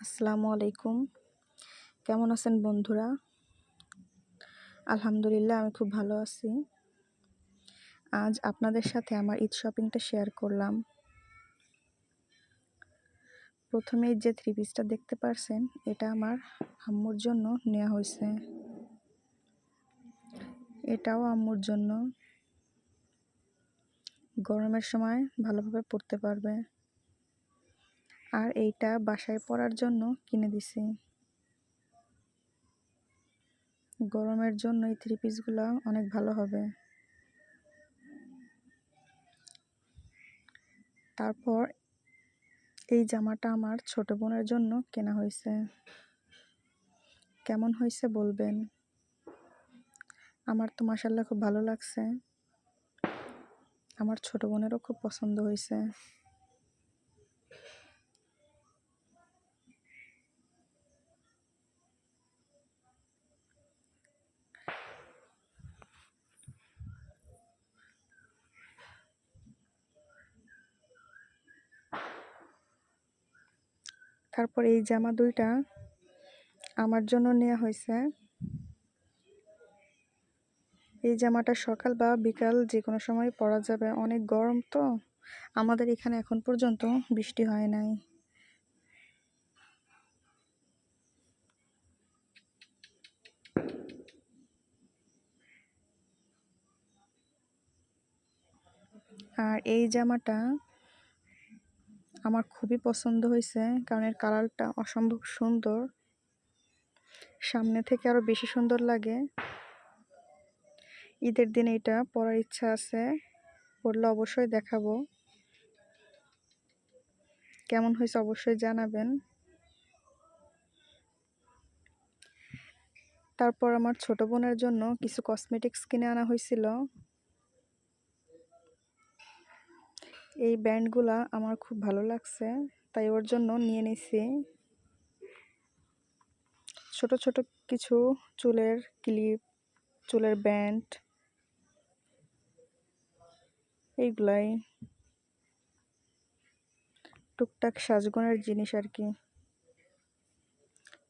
আসসালামু আলাইকুম। কেমন আছেন বন্ধুরা? আলহামদুলিল্লাহ, আমি খুব ভালো আছি। আজ আপনাদের সাথে আমার ঈদ শপিংটা শেয়ার করলাম। প্রথমেই যে থ্রি পিসটা দেখতে পারছেন, এটা আমার আম্মুর জন্য নেওয়া হয়েছে। এটাও আম্মুর জন্য। গরমের সময় ভালোভাবে পড়তে পারবে। আর এইটা বাসায় পরার জন্য কিনে দিছি। গরমের জন্য এই থ্রি পিসগুলো অনেক ভালো হবে। তারপর এই জামাটা আমার ছোট বোনের জন্য কেনা হয়েছে। কেমন হয়েছে বলবেন? আমার তো মাসাল্লাহ খুব ভালো লাগছে। আমার ছোট বোনেরও খুব পছন্দ হয়েছে। তারপর এই জামা দুইটা আমার জন্য নেওয়া হয়েছে। এই জামাটা সকাল বা বিকাল যে কোনো সময় পরা যাবে। অনেক গরম তো। আমাদের এখানে এখন পর্যন্ত বৃষ্টি হয় নাই। আর এই জামাটা আমার খুবই পছন্দ হয়েছে, কারণ এর কালারটা অসম্ভব সুন্দর। সামনে থেকে আরও বেশি সুন্দর লাগে। ঈদের দিনে এটা পরার ইচ্ছা আছে, পরলে অবশ্যই দেখাবো। কেমন হয়েছে অবশ্যই জানাবেন। তারপর আমার ছোট বোনের জন্য কিছু কসমেটিক্স কিনে আনা হয়েছিল। এই ব্যান্ডগুলা আমার খুব ভালো লাগছে, তাই ওর জন্য নিয়ে নিছি। ছোট ছোট কিছু চুলের ক্লিপ, চুলের ব্যান্ড, এইগুলাই। টুকটাক সাজগোনের জিনিস আর কি।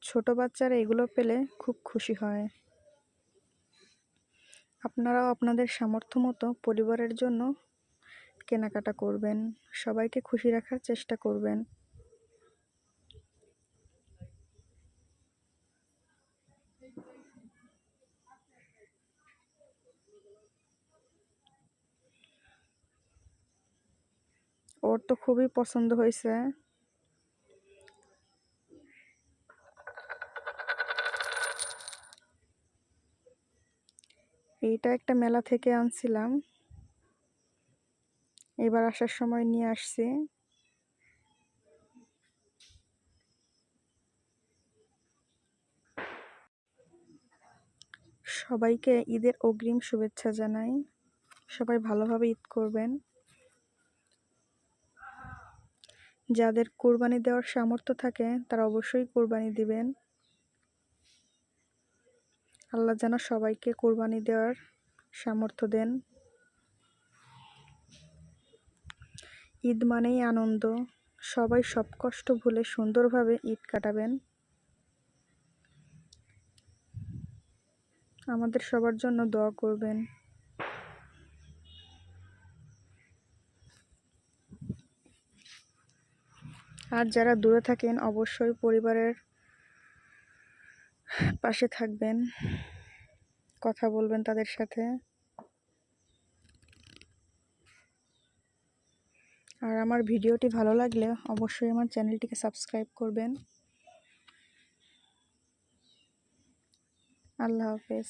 ছোট বাচ্চারা এগুলো পেলে খুব খুশি হয়। আপনারাও আপনাদের সামর্থ্য মতো পরিবারের জন্য কেনাকাটা করবেন, সবাইকে খুশি রাখার চেষ্টা করবেন। ওর তো খুবই পছন্দ হয়েছে। এইটা একটা মেলা থেকে আনছিলাম। এবার আসার সময় নিয়ে আসছি। সবাইকে ঈদের অগ্রিম শুভেচ্ছা জানাই। সবাই ভালোভাবে ঈদ করবেন। যাদের কোরবানি দেওয়ার সামর্থ্য থাকে, তারা অবশ্যই কোরবানি দিবেন। আল্লাহ যেন সবাইকে কোরবানি দেওয়ার সামর্থ্য দেন। ঈদ মানেই আনন্দ। সবাই সব কষ্ট ভুলে সুন্দরভাবে ঈদ কাটাবেন। আমাদের সবার জন্য দোয়া করবেন। আর যারা দূরে থাকেন, অবশ্যই পরিবারের পাশে থাকবেন। কথা বলবেন তাদের সাথে। আর আমার ভিডিওটি ভালো লাগলে অবশ্যই আমার চ্যানেলটিকে সাবস্ক্রাইব করবেন। আল্লাহ হাফেজ।